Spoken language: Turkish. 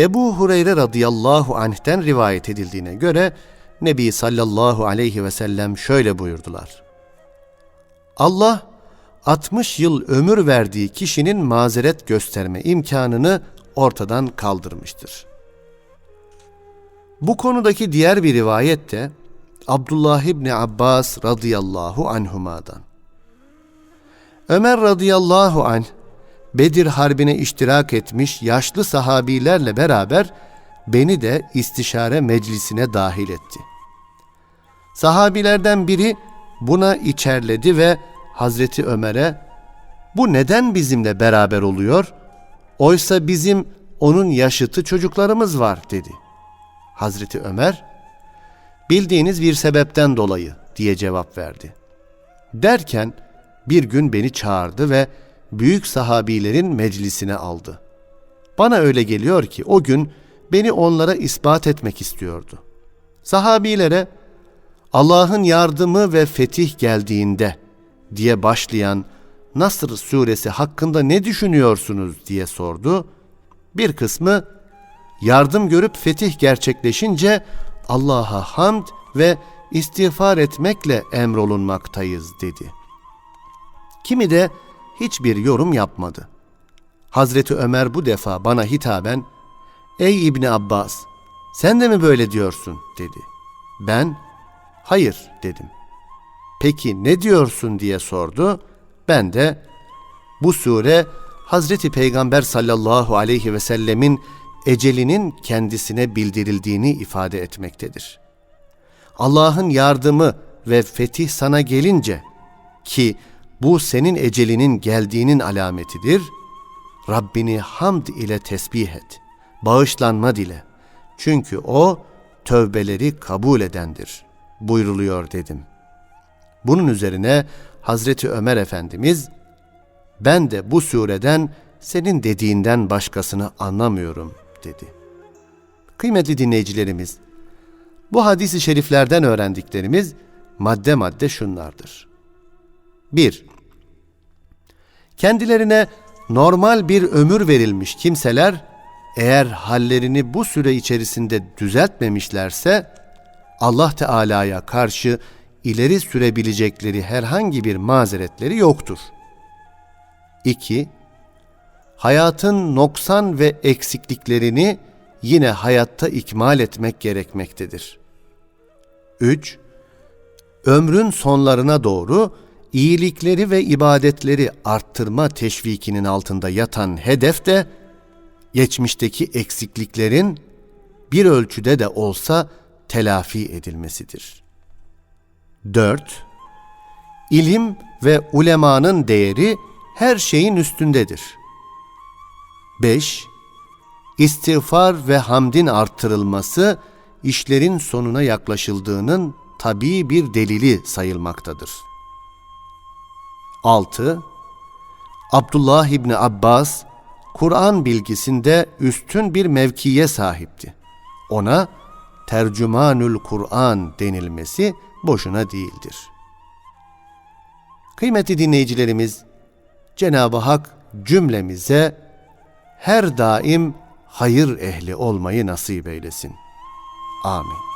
Ebu Hureyre radıyallahu anh'ten rivayet edildiğine göre Nebi sallallahu aleyhi ve sellem şöyle buyurdular. Allah 60 yıl ömür verdiği kişinin mazeret gösterme imkanını ortadan kaldırmıştır. Bu konudaki diğer bir rivayet de Abdullah İbni Abbas radıyallahu anhuma'dan. Ömer radıyallahu anh Bedir Harbi'ne iştirak etmiş yaşlı sahabilerle beraber beni de istişare meclisine dahil etti. Sahabilerden biri buna içerledi ve Hazreti Ömer'e bu neden bizimle beraber oluyor? Oysa bizim onun yaşıtı çocuklarımız var dedi. Hazreti Ömer bildiğiniz bir sebepten dolayı diye cevap verdi. Derken bir gün beni çağırdı ve büyük sahabilerin meclisine aldı. Bana öyle geliyor ki o gün beni onlara ispat etmek istiyordu. Sahabilere Allah'ın yardımı ve fetih geldiğinde diye başlayan Nasr suresi hakkında ne düşünüyorsunuz diye sordu. Bir kısmı yardım görüp fetih gerçekleşince Allah'a hamd ve istiğfar etmekle emrolunmaktayız dedi. Kimi de hiçbir yorum yapmadı. Hazreti Ömer bu defa bana hitaben Ey İbni Abbas sen de mi böyle diyorsun dedi. Ben hayır dedim. Peki ne diyorsun diye sordu. Ben de bu sure Hazreti Peygamber sallallahu aleyhi ve sellemin ecelinin kendisine bildirildiğini ifade etmektedir. Allah'ın yardımı ve fetih sana gelince ki bu senin ecelinin geldiğinin alametidir. Rabbini hamd ile tesbih et. Bağışlanma dile. Çünkü o tövbeleri kabul edendir. Buyruluyor dedim. Bunun üzerine Hazreti Ömer Efendimiz ben de bu sureden senin dediğinden başkasını anlamıyorum dedi. Kıymetli dinleyicilerimiz, bu hadisi şeriflerden öğrendiklerimiz madde madde şunlardır. 1. Kendilerine normal bir ömür verilmiş kimseler eğer hallerini bu süre içerisinde düzeltmemişlerse Allah Teala'ya karşı ileri sürebilecekleri herhangi bir mazeretleri yoktur. 2. Hayatın noksan ve eksikliklerini yine hayatta ikmal etmek gerekmektedir. 3. Ömrün sonlarına doğru iyilikleri ve ibadetleri arttırma teşvikinin altında yatan hedef de geçmişteki eksikliklerin bir ölçüde de olsa telafi edilmesidir. 4. İlim ve ulemanın değeri her şeyin üstündedir. 5. İstiğfar ve hamdin arttırılması işlerin sonuna yaklaşıldığının tabii bir delili sayılmaktadır. 6. Abdullah İbni Abbas, Kur'an bilgisinde üstün bir mevkiye sahipti. Ona tercümanül Kur'an denilmesi boşuna değildir. Kıymetli dinleyicilerimiz, Cenab-ı Hak cümlemize her daim hayır ehli olmayı nasip eylesin. Amin.